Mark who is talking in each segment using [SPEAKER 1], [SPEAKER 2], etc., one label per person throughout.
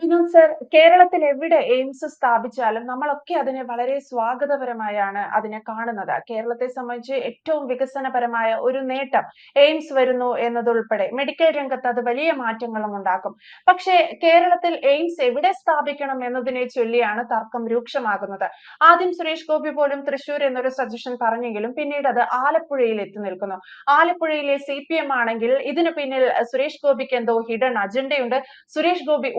[SPEAKER 1] Vinod sir കേരളത്തിൽ എവിടെ AIIMS സ്ഥാപിച്ചാലും നമ്മളൊക്കെ അതിനെ വളരെ സ്വാഗതപരമായാണ് അതിനെ കാണുന്നത്. കേരളത്തെ സംബന്ധിച്ച് ഏറ്റവും വികസനപരമായ ഒരു നേട്ടം എയിംസ് വരുന്നു എന്നതുൾപ്പെടെ മെഡിക്കൽ രംഗത്ത് അത് വലിയ മാറ്റങ്ങളും ഉണ്ടാക്കും. പക്ഷേ കേരളത്തിൽ എയിംസ് എവിടെ സ്ഥാപിക്കണം എന്നതിനെ ചൊല്ലിയാണ് തർക്കം രൂക്ഷമാകുന്നത്. ആദ്യം സുരേഷ് ഗോപി പോലും തൃശൂർ എന്നൊരു സജഷൻ പറഞ്ഞെങ്കിലും പിന്നീട് അത് ആലപ്പുഴയിൽ എത്തി നിൽക്കുന്നു. ആലപ്പുഴയിലെ സി ആണെങ്കിൽ ഇതിനു പിന്നിൽ സുരേഷ് ഗോപിക്ക് എന്തോ ഹിഡൻ അജണ്ടയുണ്ട്. സുരേഷ് ഗോപി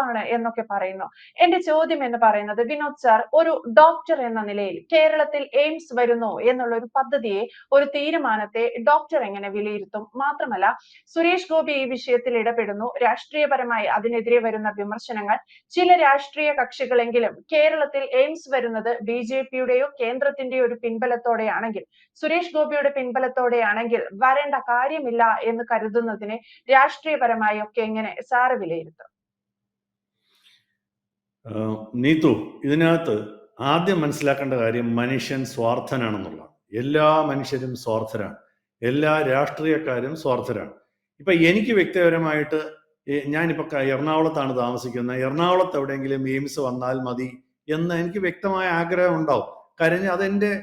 [SPEAKER 1] ഉടായ്പാണ് എന്നൊക്കെ പറയുന്നു. എന്റെ ചോദ്യം എന്ന് പറയുന്നത് വിനോദ് സാർ ഒരു ഡോക്ടർ എന്ന നിലയിൽ കേരളത്തിൽ എയിംസ് വരുന്നു എന്നുള്ള ഒരു പദ്ധതിയെ ഒരു തീരുമാനത്തെ ഡോക്ടർ എങ്ങനെ വിലയിരുത്തും? മാത്രമല്ല സുരേഷ് ഗോപി ഈ വിഷയത്തിൽ ഇടപെടുന്നു. രാഷ്ട്രീയപരമായി അതിനെതിരെ വരുന്ന വിമർശനങ്ങൾ. ചില രാഷ്ട്രീയ കക്ഷികളെങ്കിലും കേരളത്തിൽ എയിംസ് വരുന്നത് ബി ജെ പിയുടെയോ കേന്ദ്രത്തിന്റെയോ ഒരു പിൻബലത്തോടെയാണെങ്കിൽ സുരേഷ് ഗോപിയുടെ പിൻബലത്തോടെയാണെങ്കിൽ വരേണ്ട കാര്യമില്ല എന്ന് കരുതുന്നതിനെ രാഷ്ട്രീയപരമായി ഒക്കെ എങ്ങനെ സാറ് വിലയിരുത്തും?
[SPEAKER 2] നീതു ഇതിനകത്ത് ആദ്യം മനസ്സിലാക്കേണ്ട കാര്യം മനുഷ്യൻ സ്വാർത്ഥനാണെന്നുള്ളതാണ്. എല്ലാ മനുഷ്യരും സ്വാർത്ഥരാണ്. എല്ലാ രാഷ്ട്രീയക്കാരും സ്വാർത്ഥരാണ്. ഇപ്പൊ എനിക്ക് വ്യക്തിപരമായിട്ട് ഞാനിപ്പോ എറണാകുളത്താണ് താമസിക്കുന്നത്. എറണാകുളത്ത് എവിടെയെങ്കിലും എയിംസ് വന്നാൽ മതി എന്ന് എനിക്ക് വ്യക്തമായ ആഗ്രഹം ഉണ്ടാവും. കാര്യം അതെന്റെ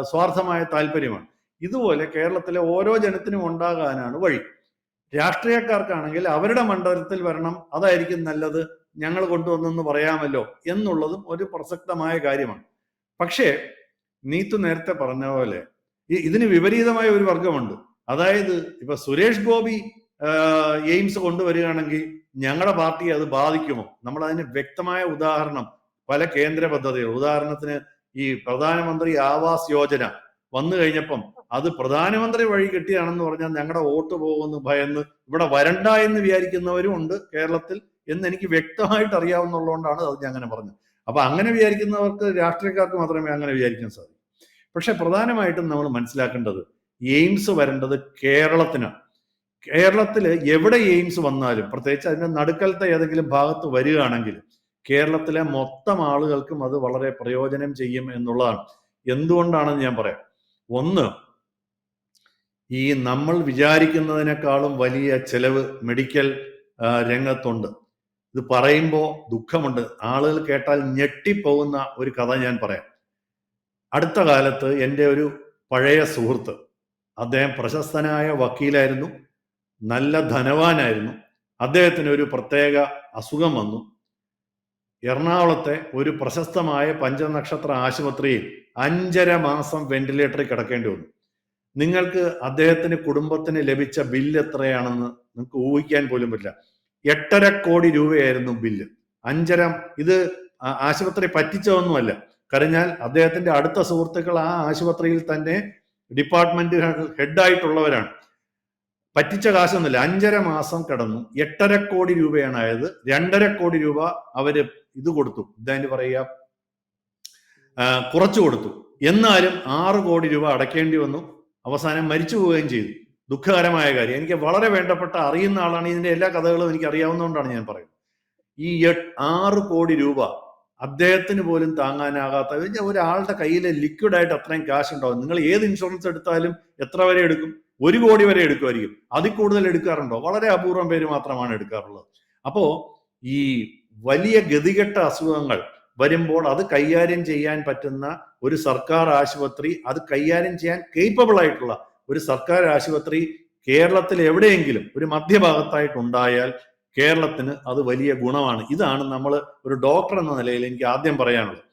[SPEAKER 2] സ്വാർത്ഥമായ താല്പര്യമാണ്. ഇതുപോലെ കേരളത്തിലെ ഓരോ ജനത്തിനും ഉണ്ടാകാനാണ് വഴി. രാഷ്ട്രീയക്കാർക്കാണെങ്കിൽ അവരുടെ മണ്ഡലത്തിൽ വരണം അതായിരിക്കും നല്ലത്. ഞങ്ങൾ കൊണ്ടുവന്നെന്ന് പറയാമല്ലോ എന്നുള്ളതും ഒരു പ്രസക്തമായ കാര്യമാണ്. പക്ഷേ നീത്തു നേരത്തെ പറഞ്ഞ പോലെ ഇതിന് വിപരീതമായ ഒരു വർഗമുണ്ട് അതായത് ഇപ്പൊ സുരേഷ് ഗോപി എയിംസ് കൊണ്ടുവരികയാണെങ്കിൽ ഞങ്ങളുടെ പാർട്ടിയെ അത് ബാധിക്കുമോ? നമ്മൾ അതിന് വ്യക്തമായ ഉദാഹരണം പല കേന്ദ്ര പദ്ധതികൾ. ഉദാഹരണത്തിന് ഈ പ്രധാനമന്ത്രി ആവാസ് യോജന വന്നു കഴിഞ്ഞപ്പം അത് പ്രധാനമന്ത്രി വഴി കിട്ടിയാണെന്ന് പറഞ്ഞാൽ ഞങ്ങളുടെ വോട്ട് പോകുമെന്ന് ഭയന്ന് ഇവിടെ വരണ്ട എന്ന് വിചാരിക്കുന്നവരും ഉണ്ട് കേരളത്തിൽ. എന്ന് എനിക്ക് വ്യക്തമായിട്ട് അറിയാവുന്നതുകൊണ്ടാണ് അത് ഞാൻ അങ്ങനെ പറഞ്ഞത്. അപ്പൊ അങ്ങനെ വിചാരിക്കുന്നവർക്ക് രാഷ്ട്രീയക്കാർക്ക് മാത്രമേ അങ്ങനെ വിചാരിക്കാൻ സാധിക്കൂ. പക്ഷെ പ്രധാനമായിട്ടും നമ്മൾ മനസ്സിലാക്കേണ്ടത് എയിംസ് വരേണ്ടത് കേരളത്തിനാണ്. കേരളത്തിൽ എവിടെ എയിംസ് വന്നാലും പ്രത്യേകിച്ച് അതിന്റെ നടുക്കലത്തെ ഏതെങ്കിലും ഭാഗത്ത് വരികയാണെങ്കിൽ കേരളത്തിലെ മൊത്തം ആളുകൾക്കും അത് വളരെ പ്രയോജനം ചെയ്യും എന്നുള്ളതാണ്. എന്തുകൊണ്ടാണെന്ന് ഞാൻ പറയാം. ഒന്ന് ഈ നമ്മൾ വിചാരിക്കുന്നതിനേക്കാളും വലിയ ചെലവ് മെഡിക്കൽ രംഗത്തുണ്ട്. ഇത് പറയുമ്പോൾ ദുഃഖമുണ്ട്. ആളുകൾ കേട്ടാൽ ഞെട്ടിപ്പോകുന്ന ഒരു കഥ ഞാൻ പറയാം. അടുത്ത കാലത്ത് എന്റെ ഒരു പഴയ സുഹൃത്ത് അദ്ദേഹം പ്രശസ്തനായ വക്കീലായിരുന്നു. നല്ല ധനവാനായിരുന്നു. അദ്ദേഹത്തിന് ഒരു പ്രത്യേക അസുഖം വന്നു. എറണാകുളത്തെ ഒരു പ്രശസ്തമായ പഞ്ചനക്ഷത്ര ആശുപത്രിയിൽ അഞ്ചര മാസം വെന്റിലേറ്ററിൽ കിടക്കേണ്ടി വന്നു. നിങ്ങൾക്ക് അദ്ദേഹത്തിന് കുടുംബത്തിന് ലഭിച്ച ബില്ല് എത്രയാണെന്ന് നിങ്ങൾക്ക് ഊഹിക്കാൻ പോലും പറ്റില്ല. എട്ടര കോടി രൂപയായിരുന്നു ബില്ല്. അഞ്ചര ഇത് ആശുപത്രി പറ്റിച്ചതൊന്നുമല്ല. കഴിഞ്ഞാൽ അദ്ദേഹത്തിന്റെ അടുത്ത സുഹൃത്തുക്കൾ ആ ആശുപത്രിയിൽ തന്നെ ഡിപ്പാർട്ട്മെന്റ് ഹെഡായിട്ടുള്ളവരാണ്. പറ്റിച്ച കാശൊന്നുമില്ല. അഞ്ചര മാസം കടന്നു. എട്ടര കോടി രൂപയാണ് ആയത് രണ്ടര കോടി രൂപ അവർ ഇത് കൊടുത്തു. ഇതാണ്ട് പറയുക? കുറച്ചു കൊടുത്തു. എന്നാലും ആറ് കോടി രൂപ അടയ്ക്കേണ്ടി വന്നു. അവസാനം മരിച്ചു പോവുകയും ചെയ്തു. ദുഃഖകരമായ കാര്യം. എനിക്ക് വളരെ വേണ്ടപ്പെട്ട അറിയുന്ന ആളാണ്. ഇതിന്റെ എല്ലാ കഥകളും എനിക്ക് അറിയാവുന്നതുകൊണ്ടാണ് ഞാൻ പറയുന്നത്. ഈ ആറ് കോടി രൂപ അദ്ദേഹത്തിന് പോലും താങ്ങാനാകാത്ത ഒരാളുടെ കയ്യിൽ ലിക്വിഡായിട്ട് അത്രയും കാശ് ഉണ്ടാവും. നിങ്ങൾ ഏത് ഇൻഷുറൻസ് എടുത്താലും എത്ര വരെ എടുക്കും? ഒരു കോടി വരെ എടുക്കുമായിരിക്കും. അതിൽ കൂടുതൽ എടുക്കാറുണ്ടോ? വളരെ അപൂർവം പേര് മാത്രമാണ് എടുക്കാറുള്ളത്. അപ്പോ ഈ വലിയ ഗതികെട്ട അസുഖങ്ങൾ വരുമ്പോൾ അത് കൈകാര്യം ചെയ്യാൻ പറ്റുന്ന ഒരു സർക്കാർ ആശുപത്രി അത് കൈകാര്യം ചെയ്യാൻ കേപ്പബിൾ ആയിട്ടുള്ള ഒരു സർക്കാർ ആശുപത്രി കേരളത്തിൽ എവിടെയെങ്കിലും ഒരു മധ്യഭാഗത്തായിട്ടുണ്ടായാൽ കേരളത്തിന് അത് വലിയ ഗുണമാണ്. ഇതാണ് നമ്മൾ ഒരു ഡോക്ടർ എന്ന നിലയിൽ എനിക്ക് ആദ്യം പറയാനുള്ളത്.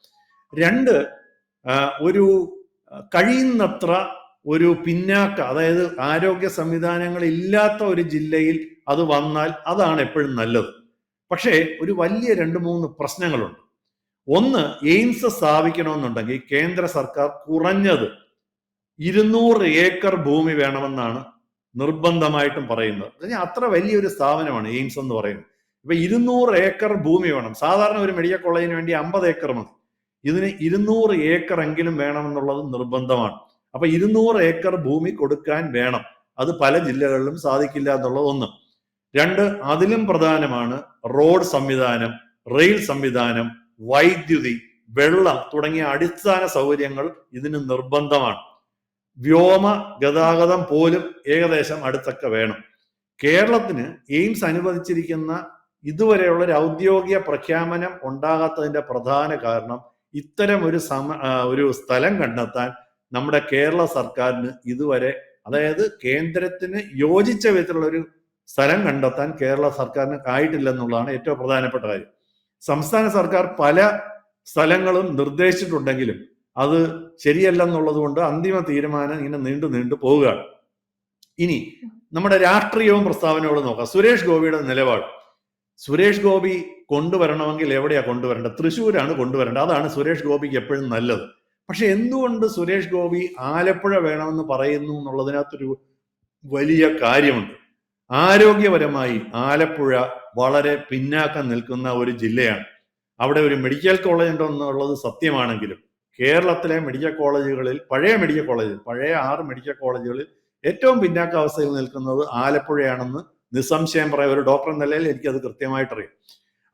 [SPEAKER 2] രണ്ട് ഒരു കഴിയുന്നത്ര ഒരു പിന്നാക്ക അതായത് ആരോഗ്യ സംവിധാനങ്ങൾ ഇല്ലാത്ത ഒരു ജില്ലയിൽ അത് വന്നാൽ അതാണ് എപ്പോഴും നല്ലത്. പക്ഷേ ഒരു വലിയ രണ്ട് മൂന്ന് പ്രശ്നങ്ങളുണ്ട്. ഒന്ന് എയിംസ് സ്ഥാപിക്കണമെന്നുണ്ടെങ്കിൽ കേന്ദ്ര സർക്കാർ കുറഞ്ഞത് ഇരുന്നൂറ് ഏക്കർ ഭൂമി വേണമെന്നാണ് നിർബന്ധമായിട്ടും പറയുന്നത്. അത്ര വലിയൊരു സ്ഥാപനമാണ് എയിംസ് എന്ന് പറയുന്നത്. ഇപ്പൊ ഇരുന്നൂറ് ഏക്കർ ഭൂമി വേണം. സാധാരണ ഒരു മെഡിക്കൽ കോളേജിന് വേണ്ടി അമ്പത് ഏക്കർ മതി. ഇതിന് ഇരുന്നൂറ് ഏക്കർ എങ്കിലും വേണമെന്നുള്ളത് നിർബന്ധമാണ്. അപ്പൊ ഇരുന്നൂറ് ഏക്കർ ഭൂമി കൊടുക്കാൻ വേണം. അത് പല ജില്ലകളിലും സാധിക്കില്ല എന്നുള്ളത് ഒന്ന്. രണ്ട് അതിലും പ്രധാനമാണ് റോഡ് സംവിധാനം റെയിൽ സംവിധാനം വൈദ്യുതി വെള്ളം തുടങ്ങിയ അടിസ്ഥാന സൗകര്യങ്ങൾ ഇതിന് നിർബന്ധമാണ്. വ്യോമ ഗതാഗതം പോലും ഏകദേശം അടുത്തൊക്കെ വേണം. കേരളത്തിന് എയിംസ് അനുവദിച്ചിരിക്കുന്ന ഇതുവരെയുള്ള ഒരു ഔദ്യോഗിക പ്രഖ്യാപനം ഉണ്ടാകാത്തതിന്റെ പ്രധാന കാരണം ഇത്തരം ഒരു സമ ഒരു സ്ഥലം കണ്ടെത്താൻ നമ്മുടെ കേരള സർക്കാരിന് ഇതുവരെ അതായത് കേന്ദ്രത്തിന് യോജിച്ച വിധത്തിലുള്ള ഒരു സ്ഥലം കണ്ടെത്താൻ കേരള സർക്കാരിന് ആയിട്ടില്ലെന്നുള്ളതാണ് ഏറ്റവും പ്രധാനപ്പെട്ട കാര്യം. സംസ്ഥാന സർക്കാർ പല സ്ഥലങ്ങളും നിർദ്ദേശിച്ചിട്ടുണ്ടെങ്കിലും അത് ശരിയല്ലെന്നുള്ളത് കൊണ്ട് അന്തിമ തീരുമാനം ഇങ്ങനെ നീണ്ടു നീണ്ടു പോവുകയാണ്. ഇനി നമ്മുടെ രാഷ്ട്രീയവും പ്രസ്താവനകളും നോക്കാം. സുരേഷ് ഗോപിയുടെ നിലപാട്. സുരേഷ് ഗോപി കൊണ്ടുവരണമെങ്കിൽ എവിടെയാ കൊണ്ടുവരേണ്ടത്? തൃശ്ശൂരാണ് കൊണ്ടുവരേണ്ടത്. അതാണ് സുരേഷ് ഗോപിക്ക് എപ്പോഴും നല്ലത്. പക്ഷെ എന്തുകൊണ്ട് സുരേഷ് ഗോപി ആലപ്പുഴ വേണമെന്ന് പറയുന്നു എന്നുള്ളതിനകത്തൊരു വലിയ കാര്യമുണ്ട്. ആരോഗ്യപരമായി ആലപ്പുഴ വളരെ പിന്നാക്കം നിൽക്കുന്ന ഒരു ജില്ലയാണ്. അവിടെ ഒരു മെഡിക്കൽ കോളേജ് ഉണ്ടോ എന്നുള്ളത് സത്യമാണെങ്കിലും കേരളത്തിലെ മെഡിക്കൽ കോളേജുകളിൽ പഴയ മെഡിക്കൽ കോളേജ് പഴയ ആറ് മെഡിക്കൽ കോളേജുകളിൽ ഏറ്റവും പിന്നാക്ക അവസ്ഥയിൽ നിൽക്കുന്നത് ആലപ്പുഴയാണെന്ന് നിസ്സംശയം പറയാം ഒരു ഡോക്ടർ എന്ന നിലയിൽ എനിക്കത് കൃത്യമായിട്ട് അറിയാം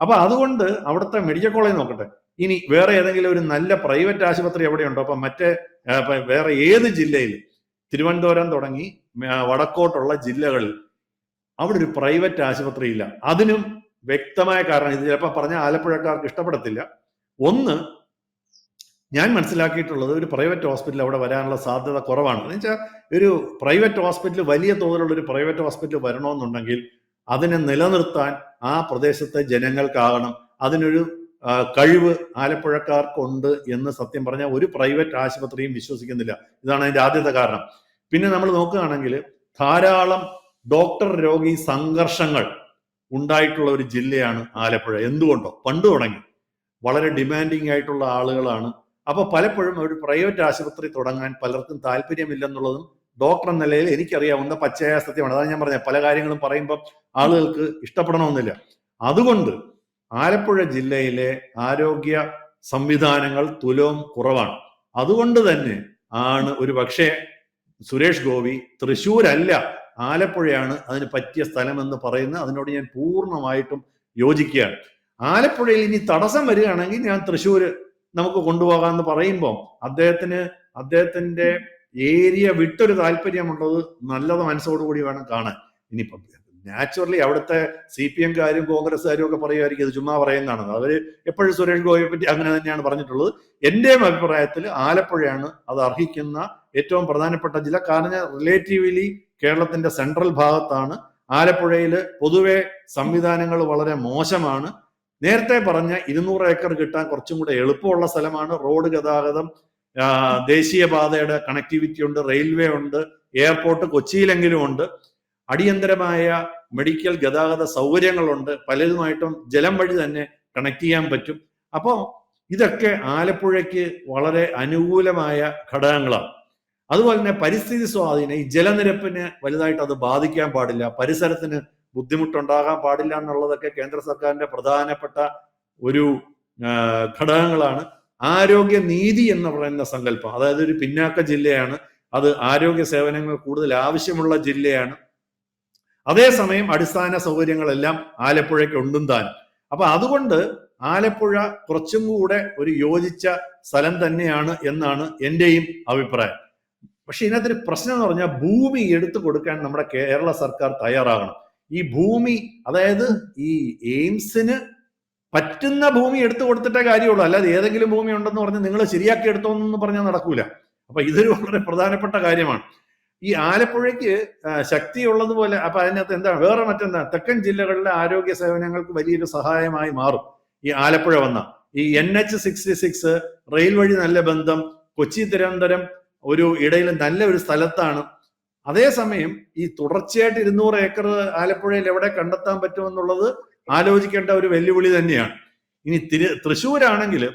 [SPEAKER 2] അപ്പൊ അതുകൊണ്ട് അവിടുത്തെ മെഡിക്കൽ കോളേജ് നോക്കട്ടെ. ഇനി വേറെ ഏതെങ്കിലും ഒരു നല്ല പ്രൈവറ്റ് ആശുപത്രി എവിടെയുണ്ടോ? അപ്പൊ മറ്റേ വേറെ ഏത് ജില്ലയിൽ? തിരുവനന്തപുരം തുടങ്ങി വടക്കോട്ടുള്ള ജില്ലകളിൽ അവിടെ ഒരു പ്രൈവറ്റ് ആശുപത്രി ഇല്ല. അതിനും വ്യക്തമായ കാരണം ഇത് ചിലപ്പോൾ പറഞ്ഞ ആലപ്പുഴക്കാർക്ക് ഇഷ്ടപ്പെടത്തില്ല. ഒന്ന് ഞാൻ മനസ്സിലാക്കിയിട്ടുള്ളത് ഒരു പ്രൈവറ്റ് ഹോസ്പിറ്റൽ അവിടെ വരാനുള്ള സാധ്യത കുറവാണ്. എന്ന് വെച്ചാൽ ഒരു പ്രൈവറ്റ് ഹോസ്പിറ്റൽ വലിയ തോതിലുള്ള ഒരു പ്രൈവറ്റ് ഹോസ്പിറ്റൽ വരണമെന്നുണ്ടെങ്കിൽ അതിനെ നിലനിർത്താൻ ആ പ്രദേശത്തെ ജനങ്ങൾക്കാകണം. അതിനൊരു കഴിവ് ആലപ്പുഴക്കാർക്കുണ്ട് എന്ന് സത്യം പറഞ്ഞാൽ ഒരു പ്രൈവറ്റ് ആശുപത്രിയും വിശ്വസിക്കുന്നില്ല. ഇതാണ് അതിന്റെ ആദ്യത്തെ കാരണം. പിന്നെ നമ്മൾ നോക്കുകയാണെങ്കിൽ ധാരാളം ഡോക്ടർ രോഗി സംഘർഷങ്ങൾ ഉണ്ടായിട്ടുള്ള ഒരു ജില്ലയാണ് ആലപ്പുഴ. എന്തുകൊണ്ടോ? പണ്ട് തുടങ്ങി. വളരെ ഡിമാൻഡിങ് ആയിട്ടുള്ള ആളുകളാണ് അപ്പൊ പലപ്പോഴും ഒരു പ്രൈവറ്റ് ആശുപത്രി തുടങ്ങാൻ പലർക്കും താല്പര്യമില്ലെന്നുള്ളതും ഡോക്ടർ എന്ന നിലയിൽ എനിക്കറിയാവുന്ന പച്ചയായ സത്യമാണ്. അതാണ് ഞാൻ പറഞ്ഞത്. പല കാര്യങ്ങളും പറയുമ്പോൾ ആളുകൾക്ക് ഇഷ്ടപ്പെടണമെന്നില്ല. അതുകൊണ്ട് ആലപ്പുഴ ജില്ലയിലെ ആരോഗ്യ സംവിധാനങ്ങൾ തുലവും കുറവാണ്. അതുകൊണ്ട് തന്നെ ആണ് ഒരു പക്ഷേ സുരേഷ് ഗോപി തൃശ്ശൂരല്ല ആലപ്പുഴയാണ് അതിന് പറ്റിയ സ്ഥലമെന്ന് പറയുന്ന അതിനോട് ഞാൻ പൂർണമായിട്ടും യോജിക്കുകയാണ്. ആലപ്പുഴയിൽ ഇനി തടസ്സം വരികയാണെങ്കിൽ ഞാൻ തൃശ്ശൂര് നമുക്ക് കൊണ്ടുപോകാമെന്ന് പറയുമ്പോൾ അദ്ദേഹത്തിന് അദ്ദേഹത്തിന്റെ ഏരിയ വിട്ടൊരു താല്പര്യമുള്ളത് നല്ലത് മനസ്സോടുകൂടി വേണം കാണാൻ. ഇനിയിപ്പം നാച്ചുറലി അവിടുത്തെ സി പി എംകാരും കോൺഗ്രസ്സുകാരും ഒക്കെ പറയുമായിരിക്കും ഇത് ചുമ്മാ പറയുന്നതാണ്. അവർ എപ്പോഴും സുരേഷ് ഗോപിയെ പറ്റി അങ്ങനെ തന്നെയാണ് പറഞ്ഞിട്ടുള്ളത്. എന്റെയും അഭിപ്രായത്തിൽ ആലപ്പുഴയാണ് അത് അർഹിക്കുന്ന ഏറ്റവും പ്രധാനപ്പെട്ട ജില്ല. കാരണം റിലേറ്റീവ്ലി കേരളത്തിന്റെ സെൻട്രൽ ഭാഗത്താണ്. ആലപ്പുഴയിൽ പൊതുവെ സംവിധാനങ്ങൾ വളരെ മോശമാണ്. നേരത്തെ പറഞ്ഞ ഇരുന്നൂറ് ഏക്കർ കിട്ടാൻ കുറച്ചും കൂടെ എളുപ്പമുള്ള സ്ഥലമാണ്. റോഡ് ഗതാഗതം ദേശീയപാതയുടെ കണക്ടിവിറ്റി ഉണ്ട് റെയിൽവേ ഉണ്ട് എയർപോർട്ട് കൊച്ചിയിലെങ്കിലും ഉണ്ട്. അടിയന്തരമായ മെഡിക്കൽ ഗതാഗത സൗകര്യങ്ങളുണ്ട്. പലതുമായിട്ടും ജലം വഴി തന്നെ കണക്ട് ചെയ്യാൻ പറ്റും. അപ്പോൾ ഇതൊക്കെ ആലപ്പുഴയ്ക്ക് വളരെ അനുകൂലമായ ഘടകങ്ങളാണ്. അതുപോലെ തന്നെ പരിസ്ഥിതി സ്വാധീനം ഈ ജലനിരപ്പിന് വലുതായിട്ട് അത് ബാധിക്കാൻ പാടില്ല. പരിസരത്തിന് ബുദ്ധിമുട്ടുണ്ടാകാൻ പാടില്ല എന്നുള്ളതൊക്കെ കേന്ദ്ര സർക്കാരിന്റെ പ്രധാനപ്പെട്ട ഒരു ഘടകങ്ങളാണ്. ആരോഗ്യ നീതി എന്ന് പറയുന്ന സങ്കല്പം. അതായത് ഒരു പിന്നാക്ക ജില്ലയാണ്. അത് ആരോഗ്യ സേവനങ്ങൾ കൂടുതൽ ആവശ്യമുള്ള ജില്ലയാണ്. അതേസമയം അടിസ്ഥാന സൗകര്യങ്ങളെല്ലാം ആലപ്പുഴയ്ക്ക് ഉണ്ടും താനും അപ്പൊ അതുകൊണ്ട് ആലപ്പുഴ കുറച്ചും കൂടെ ഒരു യോജിച്ച സ്ഥലം തന്നെയാണ് എന്നാണ് എന്റെയും അഭിപ്രായം. പക്ഷെ ഇതിനകത്തൊരു പ്രശ്നം എന്ന് പറഞ്ഞാൽ ഭൂമി എടുത്തു കൊടുക്കാൻ നമ്മുടെ കേരള സർക്കാർ തയ്യാറാകണം. ഈ ഭൂമി അതായത് ഈ എയിംസിന് പറ്റുന്ന ഭൂമി എടുത്തു കൊടുത്തിട്ടേ കാര്യമുള്ളൂ. അല്ലാതെ ഏതെങ്കിലും ഭൂമി ഉണ്ടെന്ന് പറഞ്ഞ് നിങ്ങൾ ശരിയാക്കി എടുത്തോന്ന് പറഞ്ഞാൽ നടക്കൂല. അപ്പൊ ഇതൊരു വളരെ പ്രധാനപ്പെട്ട കാര്യമാണ്. ഈ ആലപ്പുഴയ്ക്ക് ശക്തി ശക്തിയുള്ളതുപോലെ അപ്പൊ അതിനകത്ത് എന്താ വേറെ മറ്റെന്താ തെക്കൻ ജില്ലകളിലെ ആരോഗ്യ സേവനങ്ങൾക്ക് വലിയൊരു സഹായമായി മാറും ഈ ആലപ്പുഴ വന്ന. ഈ N H sixty six rail വഴി നല്ല ബന്ധം കൊച്ചി തിരുവനന്തപുരം ഒരു ഇടയിൽ നല്ല ഒരു സ്ഥലത്താണ് അതേസമയം ഈ തുടർച്ചയായിട്ട് ഇരുന്നൂറ് ഏക്കർ ആലപ്പുഴയിൽ എവിടെ കണ്ടെത്താൻ പറ്റുമെന്നുള്ളത് ആലോചിക്കേണ്ട ഒരു വെല്ലുവിളി തന്നെയാണ്. ഇനി തിരു തൃശ്ശൂരാണെങ്കിൽ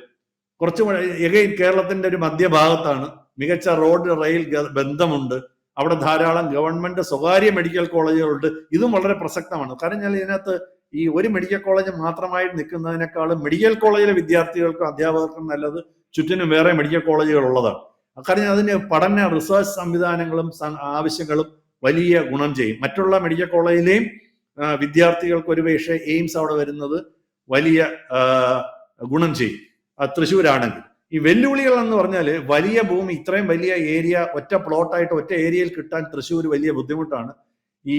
[SPEAKER 2] കുറച്ച് എഗൈൻ കേരളത്തിന്റെ ഒരു മധ്യഭാഗത്താണ് മികച്ച റോഡ് റെയിൽ ബന്ധമുണ്ട്. അവിടെ ധാരാളം ഗവൺമെന്റ് സ്വകാര്യ മെഡിക്കൽ കോളേജുകളുണ്ട്. ഇതും വളരെ പ്രസക്തമാണ്. കാരണം ഞാൻ ഇതിനകത്ത് ഈ ഒരു മെഡിക്കൽ കോളേജ് മാത്രമായി നിൽക്കുന്നതിനേക്കാളും മെഡിക്കൽ കോളേജിലെ വിദ്യാർത്ഥികൾക്കും അധ്യാപകർക്കും നല്ലത് ചുറ്റിനും വേറെ മെഡിക്കൽ കോളേജുകൾ ഉള്ളതാണ്. കാരണം അതിന് പഠന റിസർച്ച് സംവിധാനങ്ങളും ആവശ്യങ്ങളും വലിയ ഗുണം ചെയ്യും. മറ്റുള്ള മെഡിക്കൽ കോളേജിലെയും വിദ്യാർത്ഥികൾക്ക് ഒരുപക്ഷെ എയിംസ് അവിടെ വരുന്നത് വലിയ ഗുണം ചെയ്യും. തൃശ്ശൂരാണെങ്കിൽ. ഈ വെല്ലുവിളികൾ എന്ന് പറഞ്ഞാൽ വലിയ ഭൂമി ഇത്രയും വലിയ ഏരിയ ഒറ്റ പ്ലോട്ടായിട്ട് ഒറ്റ ഏരിയയിൽ കിട്ടാൻ തൃശ്ശൂർ വലിയ ബുദ്ധിമുട്ടാണ്. ഈ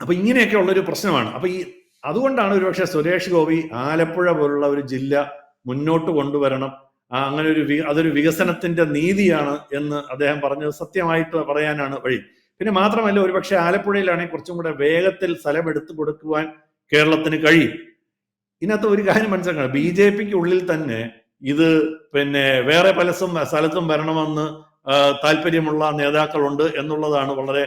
[SPEAKER 2] അപ്പൊ ഇങ്ങനെയൊക്കെ ഉള്ളൊരു പ്രശ്നമാണ്. അപ്പൊ ഈ അതുകൊണ്ടാണ് ഒരുപക്ഷെ സുരേഷ് ഗോപി ആലപ്പുഴ പോലുള്ള ഒരു ജില്ല മുന്നോട്ട് കൊണ്ടുവരണം അങ്ങനെ ഒരു അതൊരു വികസനത്തിന്റെ നീതിയാണ് എന്ന് അദ്ദേഹം പറഞ്ഞത്. സത്യമായിട്ട് പറയാനാണ് വഴി. പിന്നെ മാത്രമല്ല ഒരുപക്ഷെ ആലപ്പുഴയിലാണെങ്കിൽ കുറച്ചും കൂടെ വേഗത്തിൽ സ്ഥലം എടുത്തു കൊടുക്കുവാൻ കേരളത്തിന് കഴിയും. ഇതിനകത്ത് ഒരു കാര്യം മനസ്സിലാക്കണം. ബി ജെ പിക്ക് ഉള്ളിൽ തന്നെ ഇത് പിന്നെ വേറെ പല സ്ഥലത്തും വരണമെന്ന് താല്പര്യമുള്ള നേതാക്കളുണ്ട് എന്നുള്ളതാണ് വളരെ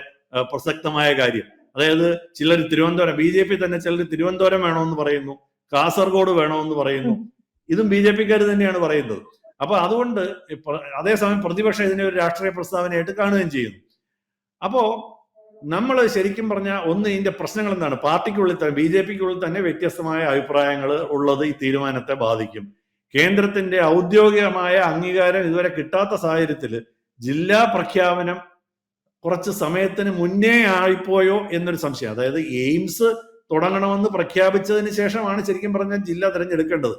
[SPEAKER 2] പ്രസക്തമായ കാര്യം. അതായത് ചിലർ തിരുവനന്തപുരം ബി ജെ പി തന്നെ ചിലർ തിരുവനന്തപുരം വേണമെന്ന് പറയുന്നു കാസർഗോഡ് വേണമെന്ന് പറയുന്നു. ഇതും ബി ജെ പിക്കാർ തന്നെയാണ് പറയുന്നത്. അപ്പൊ അതുകൊണ്ട് അതേസമയം പ്രതിപക്ഷം ഇതിനെ ഒരു രാഷ്ട്രീയ പ്രസ്താവനയായിട്ട് കാണുകയും ചെയ്യുന്നു. അപ്പോ നമ്മൾ ശരിക്കും പറഞ്ഞ ഒന്ന് ഇതിന്റെ പ്രശ്നങ്ങൾ എന്താണ്? പാർട്ടിക്കുള്ളിൽ തന്നെ ബി ജെ പിക്കുള്ളിൽ തന്നെ വ്യത്യസ്തമായ അഭിപ്രായങ്ങൾ ഉള്ളത് ഈ തീരുമാനത്തെ ബാധിക്കും. കേന്ദ്രത്തിന്റെ ഔദ്യോഗികമായ അംഗീകാരം ഇതുവരെ കിട്ടാത്ത സാഹചര്യത്തിൽ ജില്ലാ പ്രഖ്യാപനം കുറച്ച് സമയത്തിന് മുന്നേ ആയിപ്പോയോ എന്നൊരു സംശയം. അതായത് എയിംസ് തുടങ്ങണമെന്ന് പ്രഖ്യാപിച്ചതിന് ശേഷമാണ് ശരിക്കും പറഞ്ഞാൽ ജില്ല തിരഞ്ഞെടുക്കേണ്ടത്.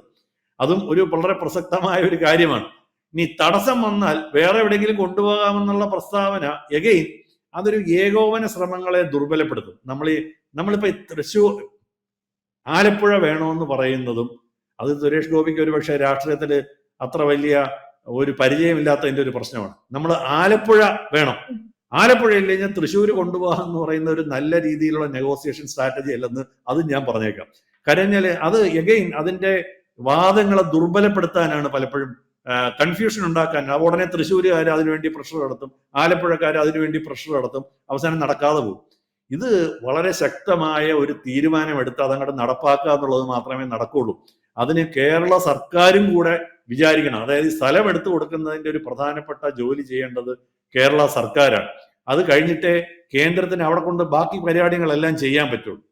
[SPEAKER 2] അതും ഒരു വളരെ പ്രസക്തമായ ഒരു കാര്യമാണ്. ഇനി തടസ്സം വന്നാൽ വേറെ എവിടെയെങ്കിലും കൊണ്ടുപോകാമെന്നുള്ള പ്രസ്താവന എഗെയിൻ അതൊരു ഏകോപന ശ്രമങ്ങളെ ദുർബലപ്പെടുത്തും. നമ്മൾ ഈ നമ്മളിപ്പോ തൃശ്ശൂർ ആലപ്പുഴ വേണമെന്ന് പറയുന്നതും അത് സുരേഷ് ഗോപിക്ക് ഒരു പക്ഷേ രാഷ്ട്രീയത്തിൽ അത്ര വലിയ ഒരു പരിചയമില്ലാത്തതിന്റെ ഒരു പ്രശ്നമാണ്. നമ്മൾ ആലപ്പുഴ വേണം. ആലപ്പുഴ ഇല്ലെങ്കിൽ തൃശ്ശൂർ കൊണ്ടുപോകാം എന്ന് പറയുന്ന ഒരു നല്ല രീതിയിലുള്ള നെഗോസിയേഷൻ സ്ട്രാറ്റജി അല്ലെന്ന് അതും ഞാൻ പറഞ്ഞേക്കാം. കാര്യം അത് എഗെയിൻ അതിന്റെ വാദങ്ങളെ ദുർബലപ്പെടുത്താനാണ് പലപ്പോഴും കൺഫ്യൂഷൻ ഉണ്ടാക്കാൻ. ഉടനെ തൃശ്ശൂരുകാർ അതിനുവേണ്ടി പ്രഷർ നടത്തും. ആലപ്പുഴക്കാർ അതിനുവേണ്ടി പ്രഷർ നടത്തും. അവസാനം നടക്കാതെ പോകും. ഇത് വളരെ ശക്തമായ ഒരു തീരുമാനമെടുത്ത് അതങ്ങോട്ട് നടപ്പാക്കുക എന്നുള്ളത് മാത്രമേ നടക്കുള്ളൂ. അതിന് കേരള സർക്കാരും കൂടെ വിചാരിക്കണം. അതായത് സ്ഥലം എടുത്തു കൊടുക്കുന്നതിന്റെ ഒരു പ്രധാനപ്പെട്ട ജോലി ചെയ്യേണ്ടത് കേരള സർക്കാരാണ്. അത് കഴിഞ്ഞിട്ടേ കേന്ദ്രത്തിന് അവിടെ കൊണ്ട് ബാക്കി പരിപാടികളെല്ലാം ചെയ്യാൻ പറ്റുള്ളൂ.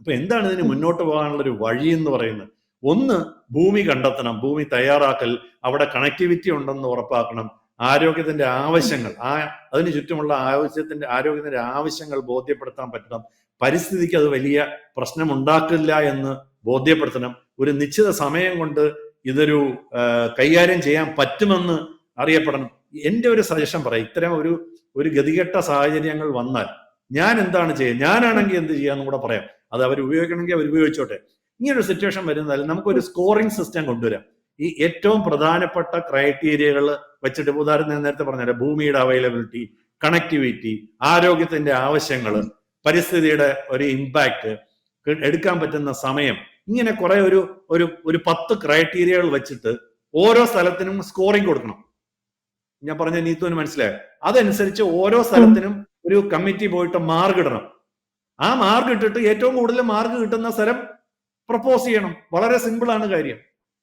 [SPEAKER 2] അപ്പൊ എന്താണ് ഇതിന് മുന്നോട്ട് പോകാനുള്ള ഒരു വഴി എന്ന് പറയുന്നത്? ഒന്ന് ഭൂമി കണ്ടെത്തണം ഭൂമി തയ്യാറാക്കൽ അവിടെ കണക്ടിവിറ്റി ഉണ്ടെന്ന് ഉറപ്പാക്കണം. ആരോഗ്യത്തിന്റെ ആവശ്യങ്ങൾ ആ അതിന് ചുറ്റുമുള്ള ആവശ്യത്തിന്റെ ആരോഗ്യത്തിന്റെ ആവശ്യങ്ങൾ ബോധ്യപ്പെടുത്താൻ പറ്റണം. പരിസ്ഥിതിക്ക് അത് വലിയ പ്രശ്നമുണ്ടാക്കില്ല എന്ന് ബോധ്യപ്പെടുത്തണം. ഒരു നിശ്ചിത സമയം കൊണ്ട് ഇതൊരു കൈകാര്യം ചെയ്യാൻ പറ്റുമെന്ന് അറിയപ്പെടണം. എന്റെ ഒരു സജഷൻ പറയാം. ഇത്തരം ഒരു ഒരു ഗതികെട്ട സാഹചര്യങ്ങൾ വന്നാൽ ഞാൻ എന്താണ് ചെയ്യുക? ഞാനാണെങ്കിൽ എന്ത് ചെയ്യാന്ന് കൂടെ പറയാം. അത് അവർ ഉപയോഗിക്കണമെങ്കിൽ അവർ ഉപയോഗിച്ചോട്ടെ. ഇങ്ങനൊരു സിറ്റുവേഷൻ വരുന്നതല്ല നമുക്കൊരു സ്കോറിംഗ് സിസ്റ്റം കൊണ്ടുവരാം. ഈ ഏറ്റവും പ്രധാനപ്പെട്ട ക്രൈറ്റീരിയകൾ വെച്ചിട്ട് ഉദാഹരണം ഞാൻ നേരത്തെ പറഞ്ഞ ഭൂമിയുടെ അവൈലബിലിറ്റി കണക്ടിവിറ്റി ആരോഗ്യത്തിന്റെ ആവശ്യങ്ങൾ പരിസ്ഥിതിയുടെ ഒരു ഇമ്പാക്ട് എടുക്കാൻ പറ്റുന്ന സമയം ഇങ്ങനെ കുറെ ഒരു ഒരു ഒരു പത്ത് ക്രൈറ്റീരിയകൾ വെച്ചിട്ട് ഓരോ സ്ഥലത്തിനും സ്കോറിംഗ് കൊടുക്കണം. ഞാൻ പറഞ്ഞ നീത്തുവിന് മനസ്സിലായോ? അതനുസരിച്ച് ഓരോ സ്ഥലത്തിനും ഒരു കമ്മിറ്റി പോയിട്ട് മാർക്ക് ഇടണം. ആ മാർക്ക് ഇട്ടിട്ട് ഏറ്റവും കൂടുതൽ മാർക്ക് കിട്ടുന്ന സ്ഥലം പ്രപ്പോസ് ചെയ്യണം. വളരെ സിമ്പിൾ ആണ് കാര്യം.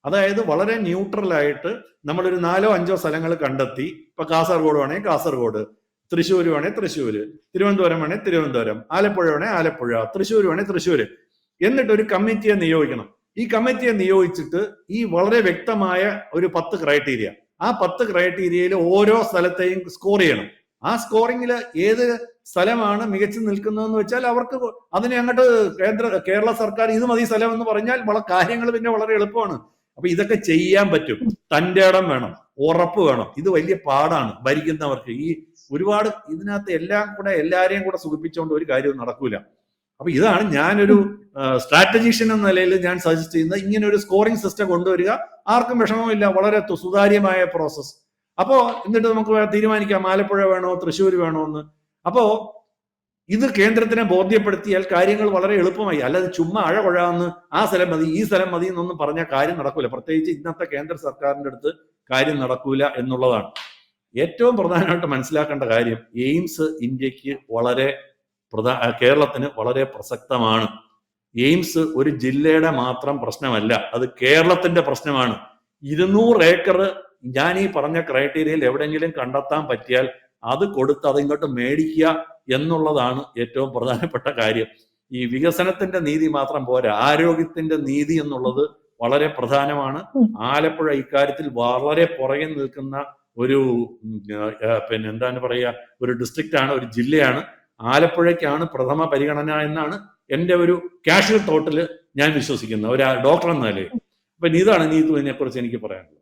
[SPEAKER 2] അതായത് വളരെ ന്യൂട്രൽ ആയിട്ട് നമ്മളൊരു നാലോ അഞ്ചോ സ്ഥലങ്ങൾ കണ്ടെത്തി. ഇപ്പൊ കാസർഗോഡ് വേണേൽ കാസർഗോഡ് തൃശ്ശൂർ വേണേൽ തൃശ്ശൂര് തിരുവനന്തപുരം വേണേൽ തിരുവനന്തപുരം ആലപ്പുഴ വേണേൽ ആലപ്പുഴ തൃശ്ശൂർ വേണേൽ തൃശ്ശൂര്. എന്നിട്ട് ഒരു കമ്മിറ്റിയെ നിയോഗിക്കണം. ഈ കമ്മിറ്റിയെ നിയോഗിച്ചിട്ട് ഈ വളരെ വ്യക്തമായ ഒരു പത്ത് ക്രൈറ്റീരിയ ആ പത്ത് ക്രൈറ്റീരിയയിൽ ഓരോ സ്ഥലത്തെയും സ്കോർ ചെയ്യണം. ആ സ്കോറിംഗിൽ ഏത് സ്ഥലമാണ് മികച്ചു നിൽക്കുന്നതെന്ന് വെച്ചാൽ അവർക്ക് അതിനെ അങ്ങോട്ട് കേന്ദ്ര കേരള സർക്കാർ ഇത് മതി സ്ഥലം എന്ന് പറഞ്ഞാൽ വളരെ കാര്യങ്ങൾ പിന്നെ വളരെ എളുപ്പമാണ്. അപ്പൊ ഇതൊക്കെ ചെയ്യാൻ പറ്റും. തന്റെ ഇടം വേണം. ഉറപ്പ് വേണം. ഇത് വലിയ പാടാണ് ഭരിക്കുന്നവർക്ക്. ഈ ഒരുപാട് ഇതിനകത്ത് എല്ലാം കൂടെ എല്ലാരെയും കൂടെ സുഖിപ്പിച്ചുകൊണ്ട് ഒരു കാര്യവും നടക്കൂല. അപ്പൊ ഇതാണ് ഞാനൊരു സ്ട്രാറ്റജീഷ്യൻ എന്ന നിലയിൽ ഞാൻ സജസ്റ്റ് ചെയ്യുന്നത്. ഇങ്ങനെ ഒരു സ്കോറിംഗ് സിസ്റ്റം കൊണ്ടുവരിക. ആർക്കും വിഷമമില്ല. വളരെ സുതാര്യമായ പ്രോസസ്സ് അപ്പോ എന്നിട്ട് നമുക്ക് തീരുമാനിക്കാം. ആലപ്പുഴ വേണോ തൃശ്ശൂർ വേണോ എന്ന്. അപ്പോ ഇത് കേന്ദ്രത്തിനെ ബോധ്യപ്പെടുത്തിയാൽ കാര്യങ്ങൾ വളരെ എളുപ്പമായി. അല്ലാതെ ചുമ്മാ അഴ കൊഴാന്ന് ആ സ്ഥലം മതി ഈ സ്ഥലം മതി എന്നൊന്നും പറഞ്ഞ കാര്യം നടക്കൂല. പ്രത്യേകിച്ച് ഇന്നത്തെ കേന്ദ്ര സർക്കാരിന്റെ അടുത്ത് കാര്യം നടക്കൂല എന്നുള്ളതാണ്. ഏറ്റവും പ്രധാനമായിട്ട് മനസ്സിലാക്കേണ്ട കാര്യം എയിംസ് ഇന്ത്യയ്ക്ക് വളരെ പ്രധാ കേരളത്തിന് വളരെ പ്രസക്തമാണ്. എയിംസ് ഒരു ജില്ലയുടെ മാത്രം പ്രശ്നമല്ല അത് കേരളത്തിന്റെ പ്രശ്നമാണ്. ഇരുന്നൂറ് ഏക്കർ ഞാൻ ഈ പറഞ്ഞ ക്രൈറ്റീരിയയിൽ എവിടെയെങ്കിലും കണ്ടെത്താൻ പറ്റിയാൽ അത് കൊടുത്ത് അത് ഇങ്ങോട്ട് മേടിക്കുക എന്നുള്ളതാണ് ഏറ്റവും പ്രധാനപ്പെട്ട കാര്യം. ഈ വികസനത്തിന്റെ നീതി മാത്രം പോരാ ആരോഗ്യത്തിന്റെ നീതി എന്നുള്ളത് വളരെ പ്രധാനമാണ്. ആലപ്പുഴ ഇക്കാര്യത്തിൽ വളരെ പുറകെ നിൽക്കുന്ന ഒരു പിന്നെ എന്താണ് പറയുക ഒരു ഡിസ്ട്രിക്റ്റ് ആണ് ഒരു ജില്ലയാണ്. ആലപ്പുഴയ്ക്കാണ് പ്രഥമ പരിഗണന എന്നാണ് എന്റെ ഒരു കാഷ്വൽ തോട്ടിൽ ഞാൻ വിശ്വസിക്കുന്നത്. ഒരു ഡോക്ടർ എന്ന നിലയിൽ. അപ്പൊ ഇതാണ് നീതുവിനെ കുറിച്ച് എനിക്ക് പറയാനുള്ളത്.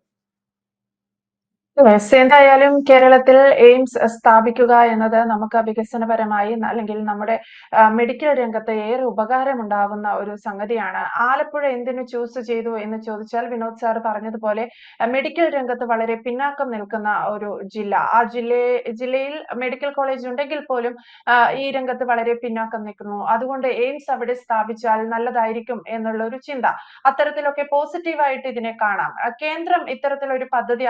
[SPEAKER 1] യെസ് എന്തായാലും കേരളത്തിൽ എയിംസ് സ്ഥാപിക്കുക എന്നത് നമുക്ക് വികസനപരമായി അല്ലെങ്കിൽ നമ്മുടെ മെഡിക്കൽ രംഗത്ത് ഏറെ ഉപകാരമുണ്ടാവുന്ന ഒരു സംഗതിയാണ്. ആലപ്പുഴ എന്തിനു ചൂസ് ചെയ്തു എന്ന് ചോദിച്ചാൽ വിനോദ് സാർ പറഞ്ഞതുപോലെ മെഡിക്കൽ രംഗത്ത് വളരെ പിന്നാക്കം നിൽക്കുന്ന ഒരു ജില്ല. ആ ജില്ലയെ ജില്ലയിൽ മെഡിക്കൽ കോളേജ് ഉണ്ടെങ്കിൽ പോലും ഈ രംഗത്ത് വളരെ പിന്നാക്കം നിൽക്കുന്നു. അതുകൊണ്ട് എയിംസ് അവിടെ സ്ഥാപിച്ചാൽ നല്ലതായിരിക്കും എന്നുള്ള ഒരു ചിന്ത. അത്തരത്തിലൊക്കെ പോസിറ്റീവായിട്ട് ഇതിനെ കാണാം. കേന്ദ്രം ഇത്തരത്തിലൊരു പദ്ധതി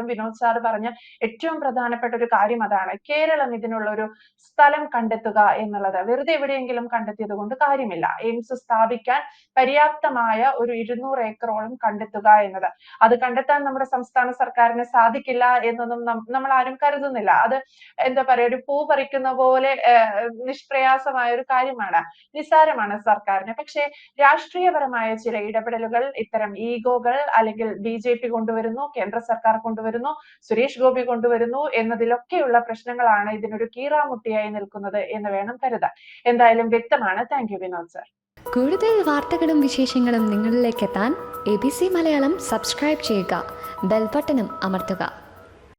[SPEAKER 1] ആവശ്യപ്പെടുമ്പോഴും വിനോദ് സാർ പറഞ്ഞ ഏറ്റവും പ്രധാനപ്പെട്ട ഒരു കാര്യം അതാണ്. കേരളം ഇതിനുള്ള ഒരു സ്ഥലം കണ്ടെത്തുക എന്നുള്ളത്. വെറുതെ എവിടെയെങ്കിലും കണ്ടെത്തിയത് കൊണ്ട് കാര്യമില്ല. എയിംസ് സ്ഥാപിക്കാൻ പര്യാപ്തമായ ഒരു ഇരുന്നൂറ് ഏക്കറോളം കണ്ടെത്തുക എന്നത്. അത് കണ്ടെത്താൻ നമ്മുടെ സംസ്ഥാന സർക്കാരിന് സാധിക്കില്ല എന്നൊന്നും നമ്മൾ ആരും കരുതുന്നില്ല. അത് എന്താ പറയാ ഒരു പൂ പറിക്കുന്ന പോലെ നിഷ്പ്രയാസമായ ഒരു കാര്യമാണ്. നിസ്സാരമാണ് സർക്കാരിന്. പക്ഷേ രാഷ്ട്രീയപരമായ ചില ഇടപെടലുകൾ ഇത്തരം ഈഗോകൾ അല്ലെങ്കിൽ ബി ജെ പി കൊണ്ടുവരുന്നു കേന്ദ്ര സർക്കാർ കൊണ്ടുവരുന്നു സുരേഷ് ഗോപി കൊണ്ടുവരുന്നു എന്നതിലൊക്കെയുള്ള പ്രശ്നങ്ങളാണ് ഇതിനൊരു കീറാമുട്ടിയായി നിൽക്കുന്നത് എന്ന് വേണം കരുതാൻ. എന്തായാലും വ്യക്തമാണ്. താങ്ക് യു വിനോദ് സർ
[SPEAKER 3] കൂടുതൽ വാർത്തകളും വിശേഷങ്ങളും നിങ്ങളിലേക്ക് എത്താൻ A B C Malayalam subscribe ചെയ്യുക ബെൽബട്ടനും അമർത്തുക.